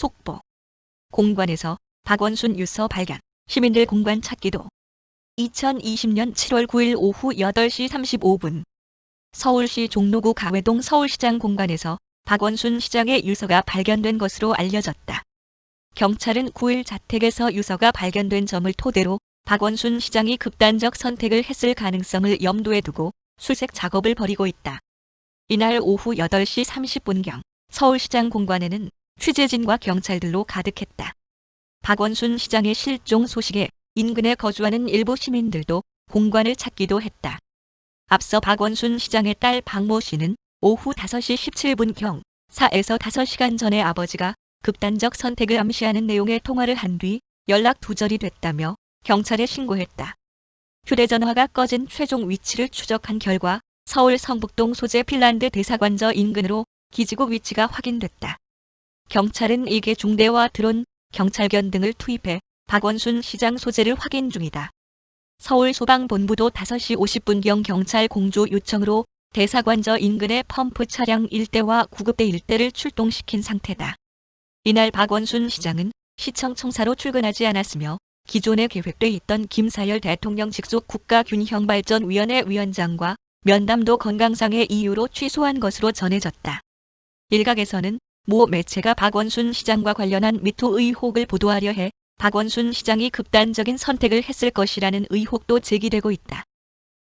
속보. 공관에서 박원순 유서 발견. 시민들 공관 찾기도. 2020년 7월 9일 오후 8시 35분. 서울시 종로구 가회동 서울시장 공관에서 박원순 시장의 유서가 발견된 것으로 알려졌다. 경찰은 9일 자택에서 유서가 발견된 점을 토대로 박원순 시장이 극단적 선택을 했을 가능성을 염두에 두고 수색 작업을 벌이고 있다. 이날 오후 8시 30분경 서울시장 공관에는 취재진과 경찰들로 가득했다. 박원순 시장의 실종 소식에 인근에 거주하는 일부 시민들도 공관을 찾기도 했다. 앞서 박원순 시장의 딸 박모 씨는 오후 5시 17분경 4에서 5시간 전에 아버지가 극단적 선택을 암시하는 내용의 통화를 한 뒤 연락 두절이 됐다며 경찰에 신고했다. 휴대전화가 꺼진 최종 위치를 추적한 결과 서울 성북동 소재 핀란드 대사관저 인근으로 기지국 위치가 확인됐다. 경찰은 이게 중대와 드론, 경찰견 등을 투입해 박원순 시장 소재를 확인 중이다. 서울소방본부도 5시 50분경 경찰 공조 요청으로 대사관저 인근의 펌프 차량 1대와 구급대 1대를 출동시킨 상태다. 이날 박원순 시장은 시청 청사로 출근하지 않았으며 기존에 계획돼 있던 김사열 대통령 직속 국가균형발전위원회 위원장과 면담도 건강상의 이유로 취소한 것으로 전해졌다. 일각에서는 모 매체가 박원순 시장과 관련한 미투 의혹을 보도하려 해 박원순 시장이 극단적인 선택을 했을 것이라는 의혹도 제기되고 있다.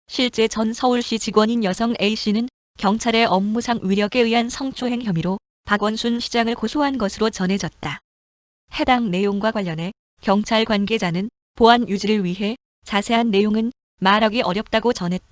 실제 전 서울시 직원인 여성 A씨는 경찰의 업무상 위력에 의한 성추행 혐의로 박원순 시장을 고소한 것으로 전해졌다. 해당 내용과 관련해 경찰 관계자는 보안 유지를 위해 자세한 내용은 말하기 어렵다고 전했다.